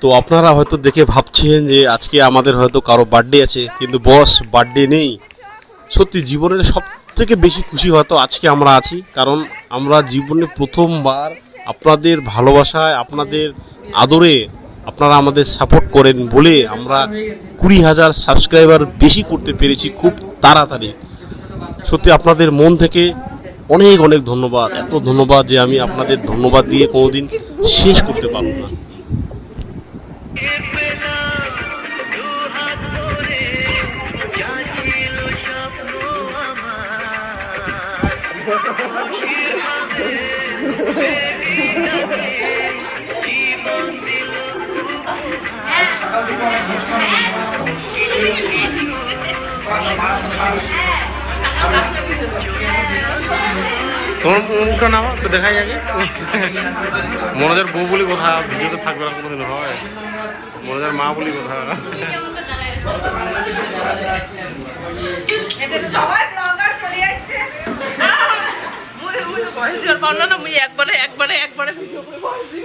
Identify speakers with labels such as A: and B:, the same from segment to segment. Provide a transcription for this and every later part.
A: তো আপনারা হয়তো দেখে ভাবছেন যে আজকে আমাদের হয়তো কারও বার্থডে আছে, কিন্তু বস বার্থডে নেই। সত্যি জীবনের সব থেকে বেশি খুশি হয়তো আজকে আমরা আছি, কারণ আমরা জীবনে প্রথমবার আপনাদের ভালোবাসায়, আপনাদের আদরে আপনারা আমাদের সাপোর্ট করেন বলে আমরা কুড়ি হাজার সাবস্ক্রাইবার বেশি করতে পেরেছি খুব তাড়াতাড়ি। সত্যি আপনাদের মন থেকে অনেক অনেক ধন্যবাদ। এত ধন্যবাদ যে আমি আপনাদের ধন্যবাদ দিয়ে কোনোদিন শেষ করতে পারব না।
B: তোমার মুখটা নামা একটু দেখাই আগে। মনোজের বউ বলি কথা ভিডিওতে থাকবে না কোনোদিন হয়। মনোজের মা বলি কথা।
C: সবাই ব্লগার চলে যাচ্ছে।
D: মুই মুই ভয়েস দিবার পারলাম না মুই একবারে একবারে একবারে ভিডিও করে ভয়েস দিব।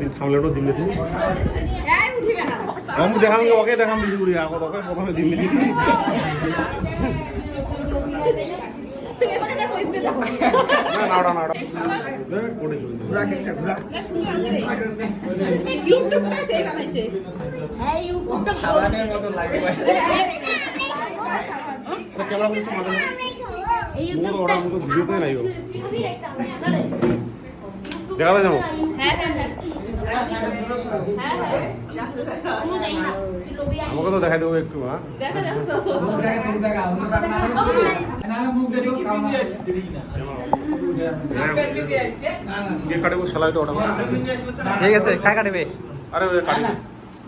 B: দিন থামলে দিন দিছি
C: এই উঠিবে না
B: আমি দেখাম ওকে দেখাম বেশি করি আগত ওকে প্রথমে দিন দিছি
C: তুমি আমাকে দেখো ইপে দেখো
B: না নাড়া নাড়া কোটে ঘুরা
C: ইউটিউবটা সেই বানাইছে
E: হ্যাঁ ইউটিউবটা
F: সাবানের মতো লাগবে
B: ক্যামেরা বলতে মাঝে
E: এই
B: মুখ ওরা মুখ ভিডিওতে নাই গো দেখা যায় যাব?
E: হ্যাঁ হ্যাঁ হ্যাঁ।
B: আমাকে তো দেখাই দেবো একটু হ্যাঁ? কাটবো সেলাইটা ওটা।
F: ঠিক আছে কাই কাটিবে
B: আরে ওই কাটি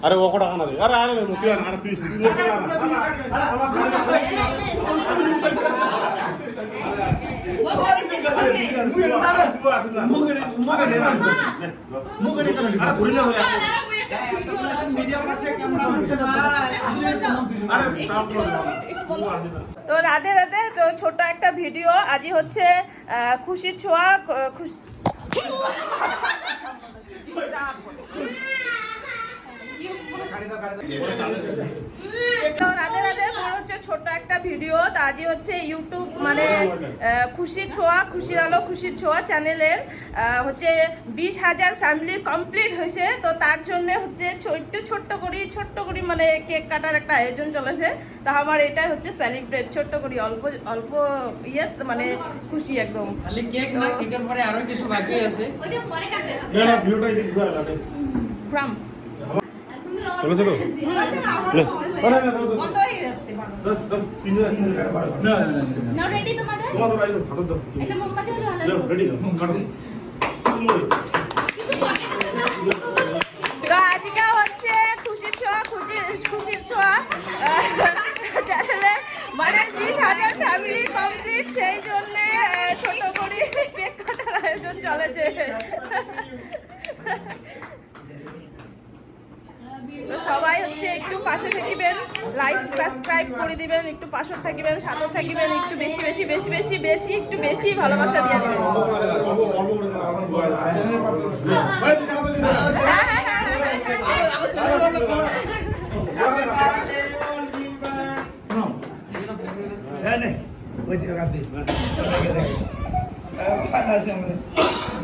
B: আরে ও কটা দে আরে আরে মুতি আর আরে প্লিজ
D: তো রাধে রাধে তো ছোট একটা ভিডিও। আজই হচ্ছে খুশির ছোঁয়া খুশি রাধে রাধে মোর হচ্ছে ছোট একটা ভিডিও তো আজই হচ্ছে ইউটিউব মানে খুশির ছোঁয়া খুশির আলো খুশির ছোঁয়া চ্যানেলের হচ্ছে বিশ হাজার ফ্যামিলি কমপ্লিট হয়েছে। তো তার জন্য হচ্ছে ছোট্ট ছোট্ট করি ছোট্ট করি মানে কেক কাটার একটা আয়োজন চলেছে। তো আমার এটাই হচ্ছে সেলিব্রেট ছোট্ট করি অল্প অল্প ইয়ে মানে খুশি একদম।
F: খালি কেক না কেকের পরে আরও কিছু বাকি আছে।
E: পরে
B: না ভিডিওটা চলো চলো।
D: মানে বিশ হাজার ফ্যামিলি কমপ্লিট সেই জন্য ছোট করে কেক কাটার আয়োজন চলেছে তো সবাই হচ্ছে একটু পাশে থাকিবেন লাইক সাবস্ক্রাইব করে দিবেন একটু পাশে থাকিবেন সাথে থাকিবেন একটু বেশি বেশি বেশি বেশি বেশি একটু বেশি ভালোবাসা দিয়ে দিবেন। হ্যাঁ হ্যাঁ। হ্যাঁ হ্যাঁ হ্যাঁ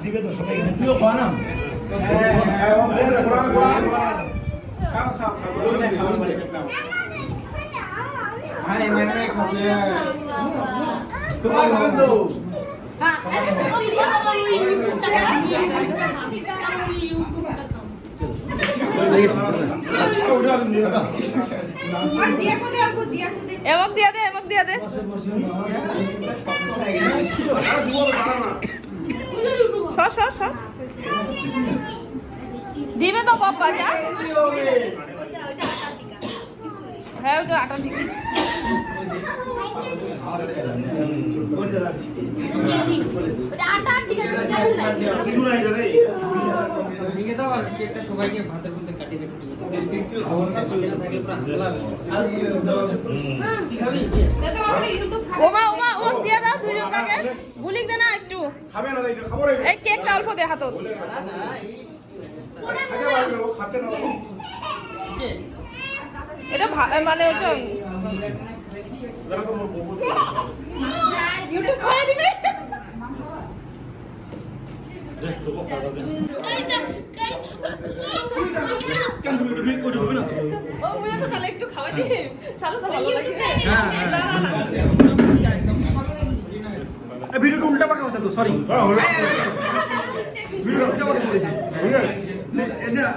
F: দিবে তো সবাই। প্রিয় খাওয়া
D: এমক দিয়া দে এমক দিয়া দে। স স স দিবে তো বাপ্পা যা হ্যাঁ ওটা আটা
G: সবাইকে ভাতের মধ্যে কাটিয়ে কেটে
D: ওমা ওমা ও দিয়ে দাও দুজন কাকে গুলিক দে না একটু। এই কেকটা অল্প দে হাতত। এটা ভা- মানে ওটা ইউটিউব খাওয়াই দিবে? ও মুঝে তো তাহলে একটু তাহলে তো ভালো লাগবে না না না
F: ভিডিওটা উল্টা পাকা হচ্ছে তো সরি ভিডিওটা উল্টা পাকা করেছে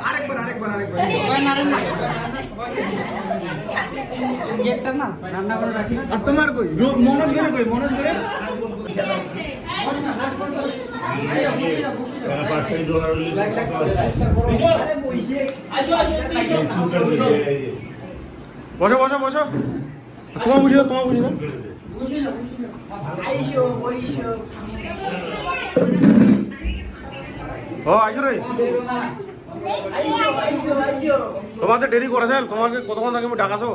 F: আরেকবার আরেকবার আরেকবার। আর তোমার কই? মনোজ করে কই? মনোজ করে
B: বসো বসো বসো। তোমার বুঝি দাও তোমার বুঝি দাও। ও আইসো রে। তোমার তো দেরি করেছেন তোমাকে কতক্ষণ আমি ডাকাছো?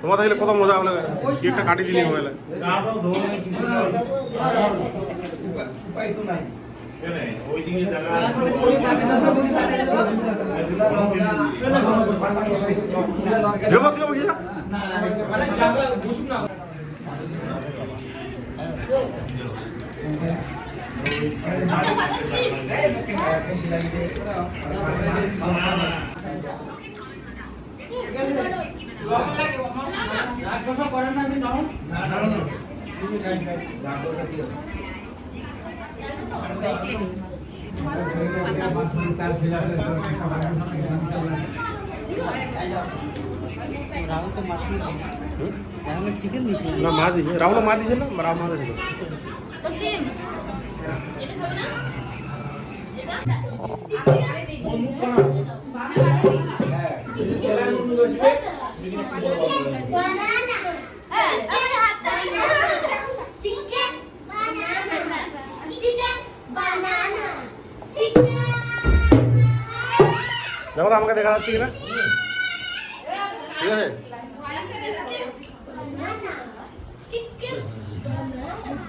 B: তোমার থাকলে কত মজা হলে, কেকটা কাটি দিলি হলে
G: না রাহুল তো মাছলি রাহুল চিকেন
B: না মা দিছে রাহুল মা দিছে না? রাহুল মা দিছে
E: বানানা হ্যাঁ আমার হাত বানানা চিকেন বানানা চিকেন বানানা চিকেন
B: দেখো তো আমাকে দেখা যাচ্ছে কিনা ঠিক আছে